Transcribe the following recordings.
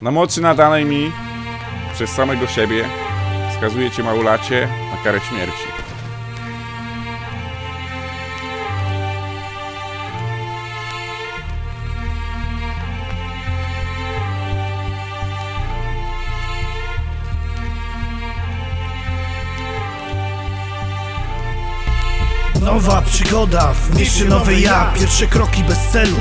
Na mocy nadanej mi przez samego siebie skazuje cię małolacie na karę śmierci. Nowa przygoda w mieście nowe ja. Pierwsze kroki bez celu,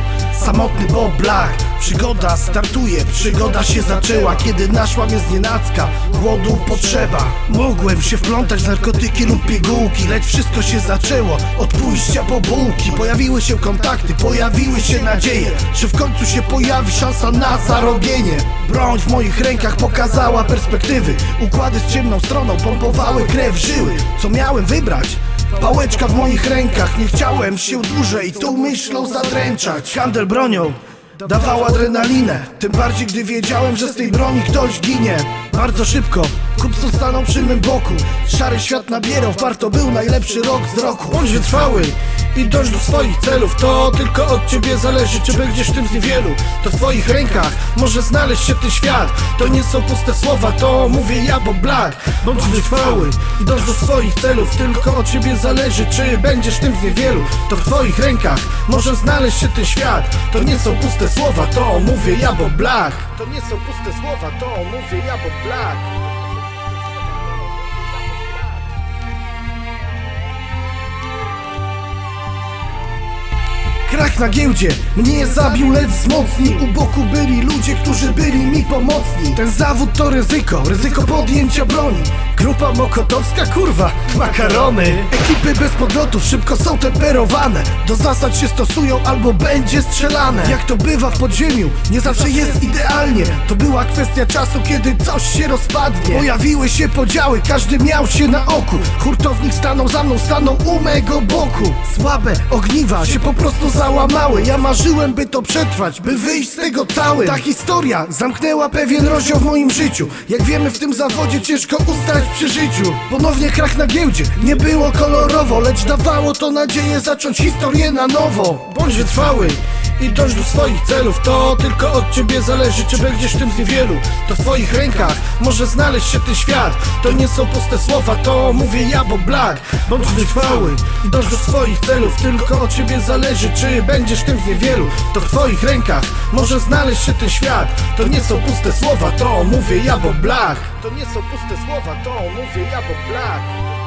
samotny Bob Black Przygoda startuje, przygoda się zaczęła. Kiedy naszła mnie znienacka, głodu potrzeba. Mogłem się wplątać w narkotyki lub pigułki Lecz wszystko się zaczęło od pójścia po bułki. Pojawiły się kontakty, pojawiły się nadzieje Że w końcu się pojawi szansa na zarobienie. Broń w moich rękach pokazała perspektywy. Układy z ciemną stroną pompowały krew żyły. Co miałem wybrać? Pałeczka w moich rękach, nie chciałem się dłużej tą myślą zadręczać. Handel bronią dawał adrenalinę Tym bardziej gdy wiedziałem, że z tej broni ktoś ginie. Bardzo szybko kupców stanął przy mym boku. Szary świat nabierał, warto był najlepszy rok z roku. Bądź wytrwały i dąż do swoich celów. To tylko od ciebie zależy, czy będziesz tym z niewielu. To w twoich rękach może znaleźć się ten świat. To nie są puste słowa, to mówię ja, bo Black Bądź wytrwały i dąż do swoich celów. Tylko od ciebie zależy, czy będziesz tym z niewielu. To w twoich rękach może znaleźć się ten świat. To nie są puste słowa, to mówię ja, bo Black To nie są puste słowa, to mówię ja, bo Black Krach na giełdzie. Mnie zabił, lecz wzmocnił U boku byli ludzie, którzy byli mi pomocni. Ten zawód to ryzyko, ryzyko podjęcia broni Grupa mokotowska, kurwa, makarony. Ekipy bez podlotów szybko są temperowane Do zasad się stosują albo będzie strzelane. Jak to bywa w podziemiu, nie zawsze jest idealnie. To była kwestia czasu, kiedy coś się rozpadnie. Pojawiły się podziały, każdy miał się na oku. Hurtownik stanął za mną, stanął u mego boku. Słabe ogniwa się po prostu załamały. Ja marzyłem, by to przetrwać, by wyjść z tego cały. Ta historia zamknęła pewien rozdział w moim życiu. Jak wiemy w tym zawodzie ciężko ustać przy życiu Ponownie krach na giełdzie, nie było kolorowo Lecz dawało to nadzieję zacząć historię na nowo. Bądź wytrwały i dąż do swoich celów. To tylko od ciebie zależy, czy będziesz tym z niewielu. To w twoich rękach może znaleźć się ten świat. To nie są puste słowa, to mówię ja, bo Black Bądź wytrwały i dąż do swoich celów. Tylko od ciebie zależy, czy będziesz tym z niewielu. To w twoich rękach może znaleźć się ten świat. To nie są puste słowa, to mówię ja, bo Black To nie są puste słowa, to mówię ja, bo Black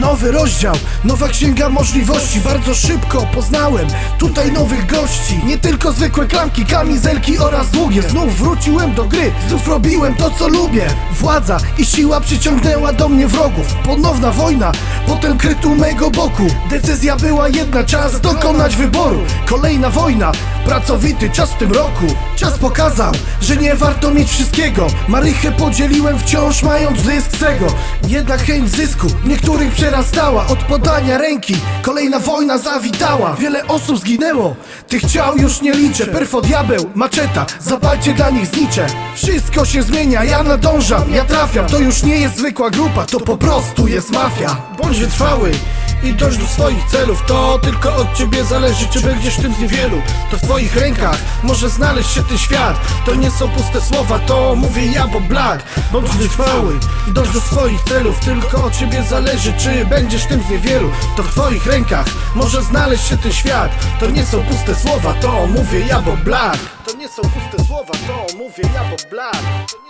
Nowy rozdział, nowa księga możliwości Bardzo szybko poznałem tutaj nowych gości. Nie tylko zwykłe klamki, kamizelki oraz długie. Znów wróciłem do gry, znów robiłem to co lubię. Władza i siła przyciągnęła do mnie wrogów. Ponowna wojna, potem kryt u mego boku. Decyzja była jedna, czas dokonać wyboru. Kolejna wojna, pracowity czas w tym roku. Czas pokazał, że nie warto mieć wszystkiego. Marychę podzieliłem wciąż mając zysk z tego Jednak chęć zysku niektórych przerastała. Od podania ręki kolejna wojna zawitała. Wiele osób zginęło, tych ciał już nie liczę. Perfo diabeł, maczeta, zapalcie dla nich znicze. Wszystko się zmienia, ja nadążam, ja trafiam. To już nie jest zwykła grupa, to po prostu jest mafia. Bądź wytrwały i dąż do swoich celów To tylko od ciebie zależy, czy będziesz tym z niewielu. To w twoich rękach może znaleźć się ten świat. To nie są puste słowa, to mówię ja, bo Black Bądź wytrwały i dąż do swoich celów Tylko od ciebie zależy, czy będziesz tym z niewielu. To w twoich rękach może znaleźć się ten świat. To nie są puste słowa, to mówię ja, bo Black To nie są puste słowa, to mówię ja, bo Black